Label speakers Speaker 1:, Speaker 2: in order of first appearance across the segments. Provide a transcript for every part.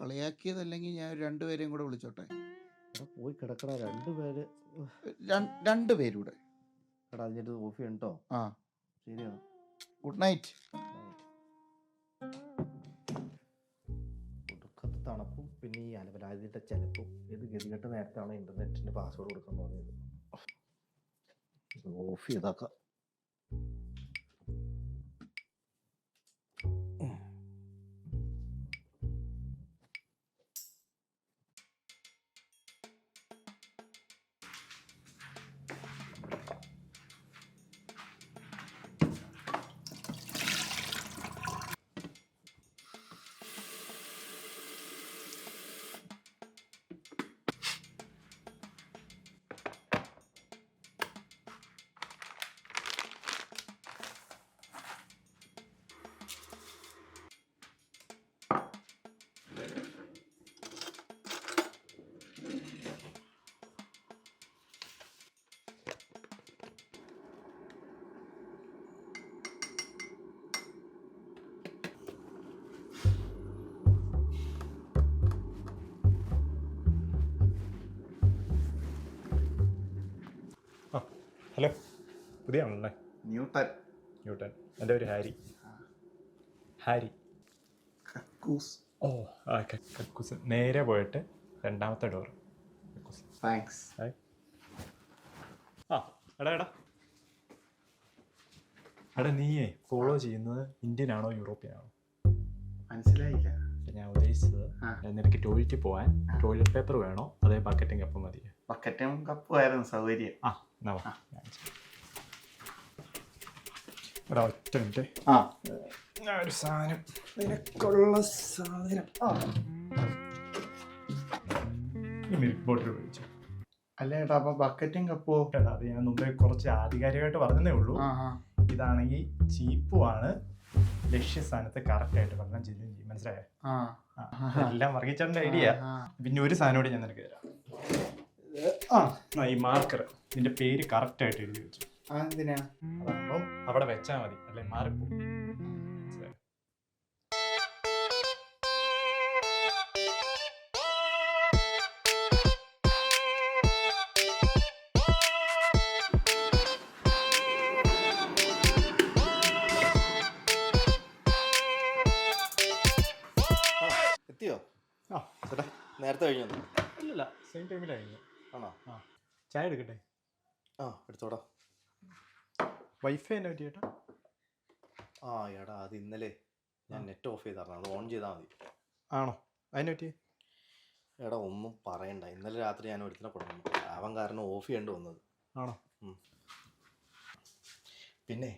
Speaker 1: കളിയാക്കിയതല്ലെങ്കിൽ ഞാൻ രണ്ടുപേരെയും കൂടെ വിളിച്ചോട്ടെ?
Speaker 2: പോയി കിടക്കടാ. രണ്ടുപേര്
Speaker 1: രണ്ടുപേരൂടെ
Speaker 2: എടാ അതിന്റെ ഓഫി ഉണ്ടോ?
Speaker 1: ആ.
Speaker 2: ശരിയാ.
Speaker 1: ഗുഡ് നൈറ്റ്
Speaker 2: ഒടുക്കത്തെ തണുപ്പും പിന്നെ ഈ അലവലാതിയുടെ ചെലപ്പും. ഇത് ഗതികെട്ട നേരത്താണ് ഇന്റർനെറ്റിന്റെ പാസ്വേഡ് കൊടുക്കാൻ പറഞ്ഞത്. ഓഫ് ചെയ്താക്കാം
Speaker 3: ഹലോ പുതിയ ആണല്ലേ
Speaker 1: ന്യൂട്ടൻ.
Speaker 3: ന്യൂട്ടൺ എന്റെ പേര് ഹാരി. ഹാരി.
Speaker 1: കക്കൂസ്.
Speaker 3: ഓ ആ കക്കൂസ്. നേരെ പോയിട്ട് രണ്ടാമത്തെ ഡോർ കക്കൂസ്.
Speaker 1: Thanks
Speaker 3: hi. ആ എടാ എടാ. എടാ നീയേ ഫോളോ ചെയ്യുന്നത് ഇന്ത്യൻ ആണോ യൂറോപ്യൻ ആണോ
Speaker 1: മനസ്സിലായില്ല.
Speaker 3: ഞാൻ ഉദ്ദേശിച്ചത്. നിനക്ക് ടോയ്ലറ്റിൽ പോകാൻ ടോയ്ലറ്റ് പേപ്പർ വേണോ അതേ ബക്കറ്റിംഗ് അപ്പം മതിയോ?
Speaker 1: ബക്കറ്റും കപ്പുമായിരുന്നു സൗകര്യം.
Speaker 3: ആ എന്നാ വാ. എടാ ഒറ്റ മിനിറ്റ്.
Speaker 1: ആ.
Speaker 3: ഞാൻ ഒരു സാധനം. നിനക്കുള്ള സാധനം. ആ. ഈ മിൽക്ക് ബോട്ടിൽ ഉപയോഗിച്ചു.
Speaker 1: അല്ല ഏട്ടാ അപ്പൊ ബക്കറ്റും കപ്പോ
Speaker 3: എടാ അത് ഞാൻ മുമ്പേ കുറച്ച് ആധികാരികമായിട്ട് പറഞ്ഞതേ ഉള്ളൂ.
Speaker 1: ആ ആ.
Speaker 3: ഇതാണെങ്കിൽ ചീപ്പുമാണ് ലക്ഷ്യസ്ഥാനത്ത് കറക്റ്റ് ആയിട്ട് വെള്ളം ചെയ്യും മനസ്സിലായോ?
Speaker 1: ആ.
Speaker 3: ആ, എല്ലാം വർഗിച്ചേണ്ട ഐഡിയ
Speaker 1: ആ,
Speaker 3: പിന്നെ ഒരു സാധനം കൂടി ഞാൻ നിനക്ക് തരാം. ആ. ഈ മാർക്കർ ഇതിന്റെ പേര് കറക്റ്റ് ആയിട്ട് എഴുതി വെച്ചു.
Speaker 1: ആ എന്തിനാ?
Speaker 3: അതാകുമ്പം അവിടെ വെച്ചാൽ മതി അല്ലെ? മനസ്സിലായോ?
Speaker 2: എത്തിയോ?
Speaker 3: ആ.
Speaker 2: ചേട്ടാ നേരത്തെ കഴിഞ്ഞു.
Speaker 3: ഇല്ലല്ല സെയിം ടൈമിലായിരുന്നു
Speaker 2: ആണോ?
Speaker 3: ആ. ചായ എടുക്കട്ടെ?
Speaker 2: ആ എടുത്തോടാ.
Speaker 3: വൈഫൈ എന്നെ പറ്റിയേട്ടാ
Speaker 2: ആ എടാ അത് ഇന്നലെ ഞാൻ നെറ്റ് ഓഫ് ചെയ്തായിരുന്നു. അത് ഓൺ ചെയ്താൽ മതി.
Speaker 3: ആണോ? അതിനെ പറ്റി?
Speaker 2: എടാ ഒന്നും പറയണ്ട. ഇന്നലെ രാത്രി ഞാൻ ഒരുത്തിനെ കൊടുക്കണം അവൻ കാരണം ഓഫ് ചെയ്യേണ്ടി വന്നത്.
Speaker 3: ആണോ?
Speaker 2: പിന്നെ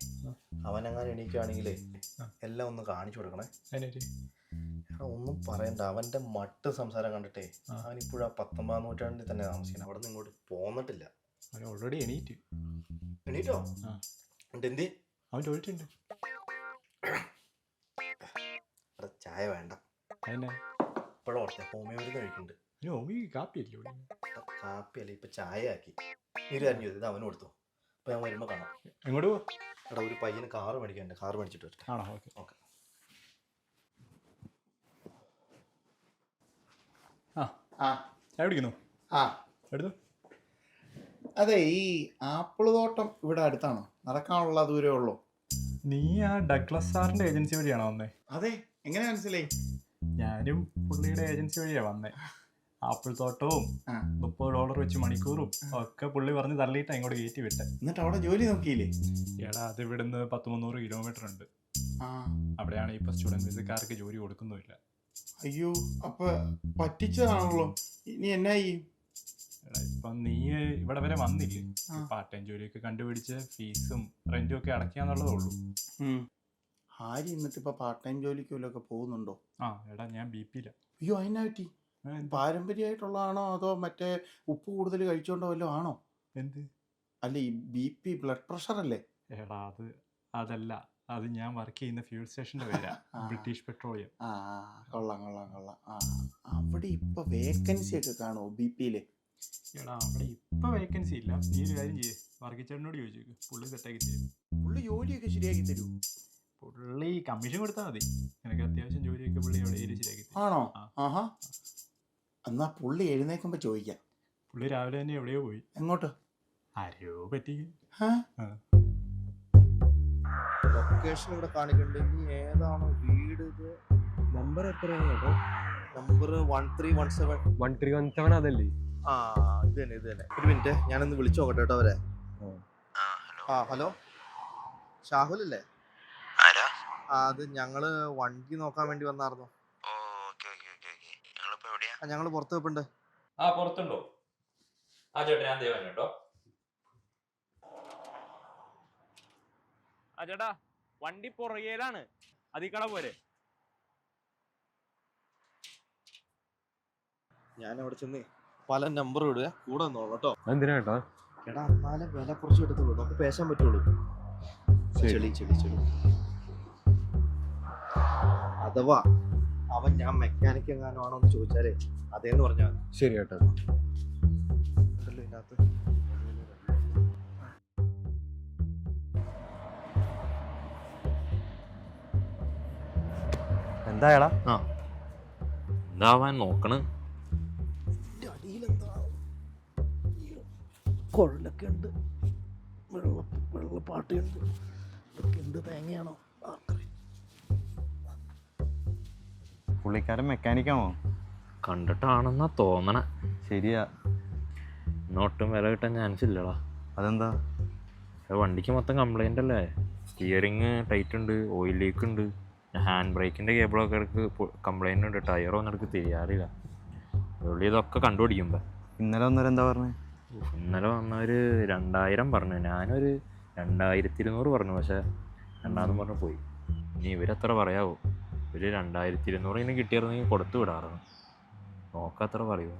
Speaker 2: അവൻ എണീക്കുകയാണെങ്കിലേ
Speaker 3: ആ.
Speaker 2: എല്ലാം ഒന്ന് കാണിച്ചു കൊടുക്കണേ.
Speaker 3: അതിനെ പറ്റി?
Speaker 2: ഒന്നും പറയണ്ട. അവന്റെ മട്ട് സംസാരം കണ്ടിട്ടേ ഇപ്പോഴാ ആ പത്തൊമ്പതാം നൂറ്റാണ്ടിൽ തന്നെ താമസിക്കണം അവിടെ നിന്ന് ഇങ്ങോട്ട് പോന്നിട്ടില്ല.
Speaker 3: അവൻ ഓൾറെഡി എണീറ്റ്.
Speaker 2: എണീറ്റോ? എന്തി?
Speaker 3: അവൻ ചോദിച്ചിട്ടുണ്ട്.
Speaker 2: ചായ വേണ്ട. ഇപ്പോഴും ഓർത്തെ ഹോമിയോ മരുന്ന് കഴിക്കുന്നുണ്ട്
Speaker 3: ഓമി കാപ്പിയല്ലേ
Speaker 2: കാപ്പി അല്ല? ഇപ്പൊ ചായ ആക്കി നീ ഒരു കാര്യം ചെയ്തു ഇത് അവന് കൊടുത്തു. അപ്പൊ ഞാൻ വരുമ്പോ കാണാം.
Speaker 3: എങ്ങോട്ട്
Speaker 2: എടാ ഒരു പയ്യന് കാറ് മേടിക്കാൻ കാറ് മേടിച്ചിട്ട് വരട്ടെ.
Speaker 3: ആണോ? ഓക്കെ.
Speaker 2: ഓക്കെ
Speaker 3: ആ
Speaker 1: ആ
Speaker 3: ചായ കുടിക്കുന്നു?
Speaker 1: ആ.
Speaker 3: എടുത്തു.
Speaker 1: അതെ ഈ ആപ്പിൾ തോട്ടം ഇവിടെ അടുത്താണോ? നടക്കാനുള്ള ദൂരമേ ഉള്ളൂ.
Speaker 3: നീ ആ ഡഗ്ലസ് സാറിന്റെ ഏജൻസി വഴിയാണോ വന്നേ?
Speaker 1: അതെ എങ്ങനെ മനസ്സിലായി?
Speaker 3: ഞാനും പുള്ളിയുടെ ഏജൻസി വഴിയാ വന്നേ. ആപ്പിൾ തോട്ടവും മുപ്പത് ഡോളർ വെച്ച് മണിക്കൂറും ഒക്കെ പുള്ളി പറഞ്ഞ് തള്ളിയിട്ട് ഇങ്ങോട്ട് കയറ്റി വിട്ടെ.
Speaker 1: എന്നിട്ട് അവിടെ ജോലി നോക്കിയില്ലേ?
Speaker 3: എടാ അത് ഇവിടുന്ന് പത്ത് മുന്നൂറ് കിലോമീറ്റർ ഉണ്ട് അവിടെയാണ് ഇപ്പൊ സ്റ്റുഡന്റ് വിസക്കാർക്ക് ജോലി കൊടുക്കുന്നില്ല
Speaker 1: അയ്യോ അപ്പൊ പറ്റിച്ചതാണല്ലോ. ഇനി എന്നാ ചെയ്യും
Speaker 3: ഇപ്പം നീ ഇവിടെ വരെ വന്നില്ലേ? പാർട്ട് ടൈം ജോലിയൊക്കെ കണ്ടുപിടിച്ച് ഫീസും റെന്റും ഒക്കെ അടയ്ക്കാന്നുള്ളതേ ഉള്ളൂ.
Speaker 1: ഉം. ഹാരി എന്നിട്ട് ഇപ്പൊ പാർട്ട് ടൈം ജോലിക്ക് വല്ലതൊക്കെ പോകുന്നുണ്ടോ?
Speaker 3: ആ എടാ ഞാൻ ബി പി
Speaker 1: അയ്യോ അതിനാ പറ്റി? പാരമ്പര്യമായിട്ടുള്ളതാണോ അതോ മറ്റേ ഉപ്പ് കൂടുതൽ കഴിച്ചോണ്ടോ വല്ലതും ആണോ?
Speaker 3: എന്ത്?
Speaker 1: അല്ല ഈ ബി പി ബ്ലഡ് പ്രഷർ അല്ലേ?
Speaker 3: എടാ അത് അതല്ല. അത് ഞാൻ വർക്ക് ചെയ്യുന്ന ഫ്യൂൾ സ്റ്റേഷന്റെ പേരാ. ബ്രിട്ടീഷ് പെട്രോളിയം
Speaker 1: ആ കൊള്ളാം കൊള്ളാം കൊള്ളാം. ആ അവിടെ ഇപ്പൊ വേക്കൻസി ഒക്കെ കാണുമോ ബി പിയിൽ
Speaker 3: എടാ അവിടെ ഇപ്പൊ വേക്കൻസി ഇല്ല. നീ ഒരു കാര്യം ചെയ്യേ. വർക്കിച്ചേട്ടനോട് ചോദിച്ചു പുള്ളി സെറ്റാക്കി തരും.
Speaker 1: പുള്ളി ജോലിയൊക്കെ ശരിയാക്കി തരൂ?
Speaker 3: പുള്ളി കമ്മീഷൻ കൊടുത്താൽ മതി. നിനക്ക് അത്യാവശ്യം ജോലിയൊക്കെ പുള്ളി അവിടെ ഏരിയ ശരിയാക്കി തരും.
Speaker 1: ആണോ? ആഹാ. എന്നാ പുള്ളി എഴുന്നേക്കുമ്പോ ചോദിക്കാം.
Speaker 3: പുള്ളി രാവിലെ തന്നെ എവിടെയോ പോയി.
Speaker 1: എങ്ങോട്ട്?
Speaker 3: ആരെയോ പറ്റിക്ക്
Speaker 1: ഹാ?
Speaker 2: ലൊക്കേഷൻ ഇവിടെ കാണിക്കണ്ടെങ്കിൽ ഏതാണ് വീട് ഇത്?
Speaker 4: നമ്പർ എത്രയാണ്
Speaker 2: number one three one seven
Speaker 4: one three one seven അതല്ലേ?
Speaker 2: ആ ഇത് തന്നെ ഇത് തന്നെ. ഒരു മിനിറ്റ് ഞാനൊന്ന് വിളിച്ചു നോക്കട്ടെ കേട്ടോ അവരെ. ആ. ഹലോ. ഷാഹുൽ അല്ലേ ആ അത് ഞങ്ങൾ വണ്ടി നോക്കാൻ വേണ്ടി വന്നായിരുന്നു
Speaker 5: ഓ ഓക്കെ ഓക്കെ ഓക്കെ ഓക്കെ. ഞങ്ങളിപ്പോ എവിടെയാ?
Speaker 2: ഞങ്ങൾ പുറത്ത് വെപ്പുണ്ട്.
Speaker 6: ആ പുറത്തുണ്ടോ? ആ ചേട്ടാ ഞാൻ ദേവൻ കേട്ടോ
Speaker 7: ആ ചേട്ടാ വണ്ടി പുറകേലാണ്. അതിക്കട പോരെ.
Speaker 2: ഞാൻ അവിടെ ചെന്ന് പല നമ്പർ ഇടുക. കൂടെ നിന്നോളൂ കേട്ടോ.
Speaker 4: എന്തിനാ
Speaker 2: എടാ എന്നാലേ വില കുറച്ച് എടുത്തുള്ളൂ നമുക്ക് പേശാൻ പറ്റുള്ളൂ. ചെളി ചെളി ചെളി. അഥവാ അവൻ ഞാൻ മെക്കാനിക് എങ്ങാനും ആണോ എന്ന് ചോദിച്ചാലേ അതേന്ന് പറഞ്ഞാൽ
Speaker 4: ശരി കേട്ടോ
Speaker 2: ഇതിനകത്ത്.
Speaker 4: എന്തായടാ
Speaker 6: എന്താവാൻ നോക്കണ്?
Speaker 2: കുഴലൊക്കെ ഉണ്ട്. വെള്ള വെള്ളപ്പാട്ടുണ്ട് ഇതൊക്കെ എന്ത് തേങ്ങയാണോ?
Speaker 4: പുള്ളിക്കാരൻ മെക്കാനിക്കാണോ?
Speaker 6: കണ്ടിട്ടാണെന്നാ തോന്നണ.
Speaker 4: ശരിയാ.
Speaker 6: ഇന്നൊട്ടും വില കിട്ടാൻ ചാൻസ് ഇല്ലടാ.
Speaker 4: അതെന്താ?
Speaker 6: അത് വണ്ടിക്ക് മൊത്തം കംപ്ലൈന്റ് അല്ലേ? സ്റ്റിയറിങ് ടൈറ്റ് ഉണ്ട് ഓയിൽ ലീക്ക് ഉണ്ട്. ഹാൻഡ് ബ്രേക്കിന്റെ കേബിളൊക്കെ ഇടയ്ക്ക് കംപ്ലൈന്റ് ഉണ്ട്. ടയറൊന്നും ഒന്നും ഇടയ്ക്ക് തിരിയാറില്ല. പുള്ളി ഇതൊക്കെ കണ്ടുപിടിക്കുമ്പോൾ
Speaker 4: ഇന്നലെ വന്നവരെന്താ പറഞ്ഞത്
Speaker 6: ഇന്നലെ വന്നവർ രണ്ടായിരം പറഞ്ഞു. ഞാനൊരു രണ്ടായിരത്തി ഇരുന്നൂറ് പറഞ്ഞു. പക്ഷേ രണ്ടാമതും പറഞ്ഞു പോയി. ഇനി ഇവരത്ര പറയാവോ? ഇവർ രണ്ടായിരത്തി ഇരുന്നൂറ് ഇങ്ങനെ കിട്ടിയിരുന്നെങ്കിൽ കൊടുത്തു വിടാറുണ്ട് നോക്കത്ര പറയുമോ